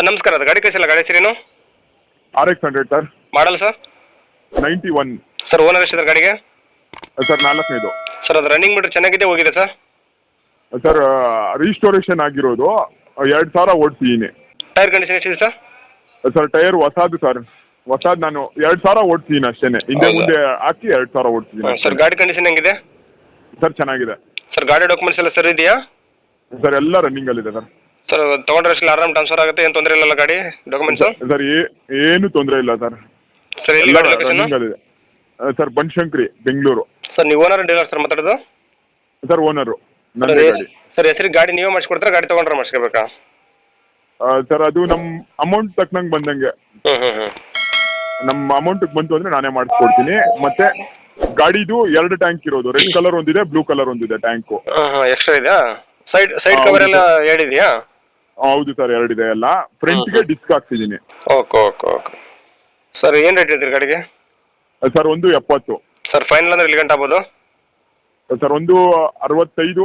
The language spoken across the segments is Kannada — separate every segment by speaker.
Speaker 1: ಸರ್ ನಮಸ್ಕಾರ. ಅದು ಗಾಡಿ ಕಳಿಸಿಲ್ಲ. ಗಾಡಿ ಹೆಸರೇನು?
Speaker 2: R X hundred sir
Speaker 1: model sir?
Speaker 2: Ninety one
Speaker 1: sir owner ಎಷ್ಟಿದೆ ಗಾಡಿಗೆ?
Speaker 2: ಸರ್ ನಾಲ್ಕನೇದು.
Speaker 1: ಸರ್ ಅದು ರನ್ನಿಂಗ್ ಮೀಟರ್ ಚೆನ್ನಾಗಿದೆ ಹೋಗಿದೆ ಸರ್?
Speaker 2: ಸರ್ ರಿಸ್ಟೋರೇಷನ್ ಆಗಿರೋದು. ಎರಡು ಸಾವಿರ ಓಡಿಸಿದ್ದೀನಿ
Speaker 1: ಟೈರ್ ಕಂಡೀಷನ್ ಎಷ್ಟಿದೆ ಸರ್?
Speaker 2: ಸರ್ ಟೈರ್ ಹೊಸಾದು ಸರ್. ಹೊಸಾದ್ ನಾನು ಎರಡು ಸಾವಿರ ಓಡಿಸಿದ್ದೀನಿ ಅಷ್ಟೇನೆ. ಹಿಂದೆ
Speaker 1: ಹೌದಾ?
Speaker 2: ಮುಂದೆ ಹಾಕಿ ಎರಡು ಸಾವಿರ ಓಡಿಸಿದ್ದೀನಿ
Speaker 1: ಸರ್ ಗಾಡಿ ಕಂಡೀಷನ್ ಹೆಂಗಿದೆ?
Speaker 2: ಸರ್ ಚೆನ್ನಾಗಿದೆ.
Speaker 1: ಸರ್ ಗಾಡಿ ಡಾಕ್ಯುಮೆಂಟ್ಸ್ ಎಲ್ಲ ಸರ್ ಇದೆಯಾ?
Speaker 2: ಸರ್ ಎಲ್ಲ ರನ್ನಿಂಗಲ್ಲಿದೆ ಸರ್.
Speaker 1: ಸರ್ ತೊಗೊಂಡ್ರೆ ಅಷ್ಟು ಆರಾಮ್ ಟ್ರಾನ್ಸ್ಫರ್ ಆಗುತ್ತೆ ಏನು ತೊಂದರೆ ಇಲ್ಲಲ್ಲ ಗಾಡಿ ಡಾಕ್ಯುಮೆಂಟ್ಸ್
Speaker 2: ಸರ್ ಏನು ತೊಂದರೆ ಇಲ್ಲ ಸರ್.
Speaker 1: ಸರ್ ಎಲ್ಲಿ ಗಾಡಿ ಲೊಕೇಶನ್
Speaker 2: ರನ್ನಿಂಗಲ್ಲಿದೆ. ಸರ್ ಬನಶಂಕರಿ ಬೆಂಗಳೂರು.
Speaker 1: ಸರ್ ನೀವು ಓನರ್ ಡೀಲರ್ ಸರ್ ಮಾತಾಡೋದು?
Speaker 2: ಸರ್ ಓನರು
Speaker 1: ಸರ್
Speaker 2: ನನ್ನ ಗಾಡಿ.
Speaker 1: ಸರ್ ಹೆಸರಿಗೆ ಗಾಡಿ ನೀವೇ ಮಾಡಿಸ್ಕೊಡ್ತಾರೆ ಗಾಡಿ ತಗೊಂಡ್ರೆ ಮಾಡಿಸ್ಕೋಬೇಕಾ?
Speaker 2: ಆ, ಸರ್ ಅದು ನಮ್ಮ ಅಮೌಂಟ್ ತಕ್ಕನಂಗೆ ಬಂದಂಗೆ.
Speaker 1: ಹ್ಞೂ ಹ್ಞೂ ಹ್ಞೂ
Speaker 2: ನಮ್ಮ ಅಮೌಂಟ್ ಬಂತು ಅಂದ್ರೆ ನಾನೇ ಮಾಡಿಸ್ಕೊಡ್ತೀನಿ. ಮತ್ತೆ ಗಾಡಿದು ಎರಡು ಟ್ಯಾಂಕ್ ಇರೋದು. ರೆಡ್ ಕಲರ್ ಒಂದಿದೆ ಬ್ಲೂ ಕಲರ್ ಒಂದಿದೆ ಟ್ಯಾಂಕು
Speaker 1: ಹಾಂ ಹಾಂ ಎಕ್ಸ್ಟ್ರಾ ಇದೆಯಾ? ಸೈಡ್ ಸೈಡ್ ಕವರ್ ಎಲ್ಲ ಹೇಳಿದೆಯಾ
Speaker 2: ಹೌದು ಸರ್ ಎರಡಿದೆ ಎಲ್ಲ. ಫ್ರಂಟ್ಗೆ disc ಹಾಕ್ಸಿದ್ದೀನಿ.
Speaker 1: Okay okay okay. Sir ಏನು ರೇಟ್ ಹೇಳ್ತೀರಿ ಗಾಡಿಗೆ?
Speaker 2: ಸರ್ ಒಂದು ಎಪ್ಪತ್ತು.
Speaker 1: ಸರ್ ಫೈನಲ್ ಅಂದ್ರೆ ಎಲ್ಲಿ ಗಂಟೆ ಆಗ್ಬೋದು?
Speaker 2: ಸರ್ ಒಂದು ಅರವತ್ತೈದು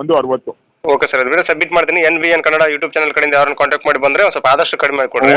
Speaker 2: ಒಂದು ಅರವತ್ತು.
Speaker 1: ಓಕೆ ಸರ್ ಅದು ವಿಡಿಯೋ ಸಬ್ಮಿಟ್ ಮಾಡ್ತೀನಿ. N B N Kannada YouTube channel ಕಡೆಯಿಂದ ಯಾರನ್ನ ಕಾಂಟ್ಯಾಕ್ಟ್ ಮಾಡಿ ಬಂದರೆ ಒಂದು ಸ್ವಲ್ಪ ಆದಷ್ಟು ಕಡಿಮೆ ಮಾಡಿಕೊಡ್ರಿ.